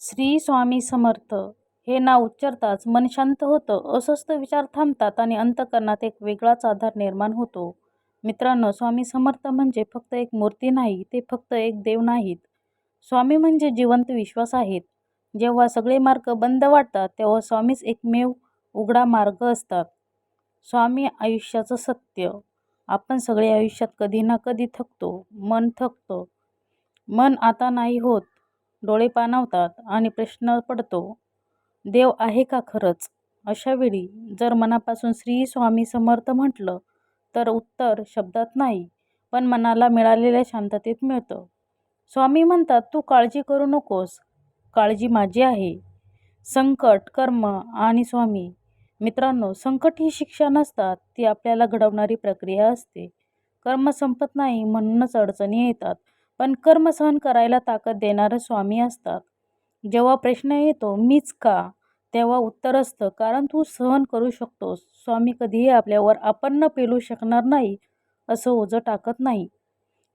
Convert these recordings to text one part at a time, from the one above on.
श्री स्वामी समर्थ. हे नाव उच्चारताच मन शांत होतं. अस्वस्थ विचार थांबतात आणि अंतकरणात एक वेगळाच आधार निर्माण होतो. मित्रांनो स्वामी समर्थ म्हणजे फक्त एक मूर्ती नाही ते फक्त एक देव नाहीत. स्वामी म्हणजे जिवंत विश्वास आहेत. जेव्हा सगळे मार्ग बंद वाटतात तेव्हा स्वामीच एकमेव उघडा मार्ग असतात. स्वामी आयुष्याचं सत्य. आपण सगळे आयुष्यात कधी ना कधी थकतो. मन थकतो. मन आता नाही होत. डोळे पाणावतात आणि प्रश्न पडतो देव आहे का खरंच? अशा वेळी जर मनापासून श्री स्वामी समर्थ म्हटलं तर उत्तर शब्दात नाही पण मनाला मिळालेल्या शांततेत मिळतं. स्वामी म्हणतात तू काळजी करू नकोस. काळजी माझी आहे. संकट कर्म आणि स्वामी. मित्रांनो संकट ही शिक्षा नसतात ती आपल्याला घडवणारी प्रक्रिया असते. कर्म संपत नाही म्हणूनच अडचणी येतात. पण कर्म सहन करायला ताकद देणारे स्वामी असतात. जेव्हा प्रश्न येतो मीच का? तेव्हा उत्तर असतं कारण तू सहन करू शकतोस. स्वामी कधीही आपल्यावर आपण न पेलू शकणार नाही असं ओझं टाकत नाही.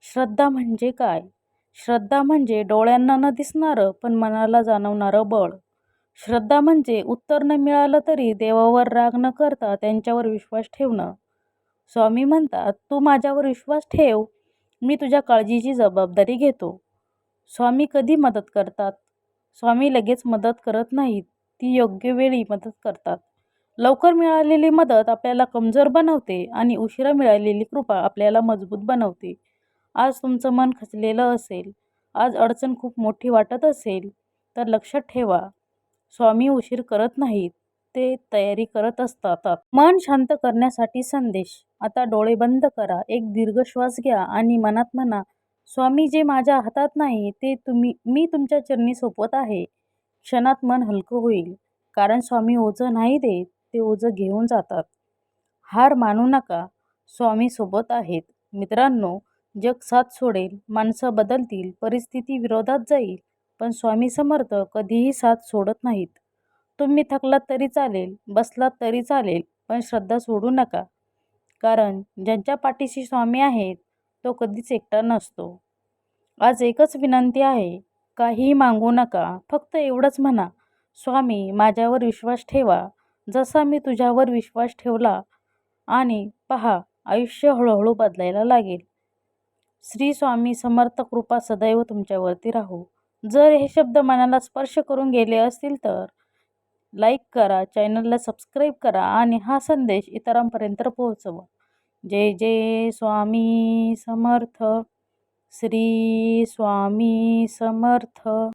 श्रद्धा म्हणजे काय? श्रद्धा म्हणजे डोळ्यांना न दिसणारं पण मनाला जाणवणारं बळ. श्रद्धा म्हणजे उत्तर न मिळालं तरी देवावर राग न करता त्यांच्यावर विश्वास ठेवणं. स्वामी म्हणतात तू माझ्यावर विश्वास ठेव मी तुझ्या काळजीची जबाबदारी घेतो. स्वामी कधी मदत करतात? स्वामी लगेच मदत करत नाहीत. ती योग्य वेळी मदत करतात. लवकर मिळालेली मदत आपल्याला कमजोर बनवते आणि उशिरा मिळालेली कृपा आपल्याला मजबूत बनवते. आज तुमचं मन खचलेलं असेल. आज अडचण खूप मोठी वाटत असेल. तर लक्षात ठेवा. स्वामी उशीर करत नाहीत. ते तयारी करत असतात. मन शांत करण्यासाठी संदेश. आता डोळे बंद करा. एक दीर्घ श्वास घ्या आणि मनात म्हणा स्वामी जे माझ्या हातात नाही ते तुम्ही मी तुमच्या चरणी सोपवत आहे. क्षणात मन हलकं होईल. कारण स्वामी ओझं नाही देत ते ओझं घेऊन जातात. हार मानू नका. स्वामी सोबत आहेत. मित्रांनो जग साथ सोडेल माणसं बदलतील परिस्थिती विरोधात जाईल. पण स्वामी समर्थ कधीही साथ सोडत नाहीत. तुम्ही थकलात तरी चालेल बसलात तरी चालेल पण श्रद्धा सोडू नका. कारण ज्यांच्या पाठीशी स्वामी आहेत तो कधीच एकटा नसतो. आज एकच विनंती आहे काहीही मागू नका फक्त एवढंच म्हणा स्वामी माझ्यावर विश्वास ठेवा. जसा मी तुझ्यावर विश्वास ठेवला आणि पहा आयुष्य हळूहळू बदलायला लागेल. श्री स्वामी समर्थ कृपा सदैव तुमच्यावरती राहू. जर हे शब्द मनाला स्पर्श करून गेले असतील तर लाईक करा चॅनलला सबस्क्राईब करा आणि हा संदेश इतरांपर्यंत पोहोचवा. जय जय स्वामी समर्थ. श्री स्वामी समर्थ.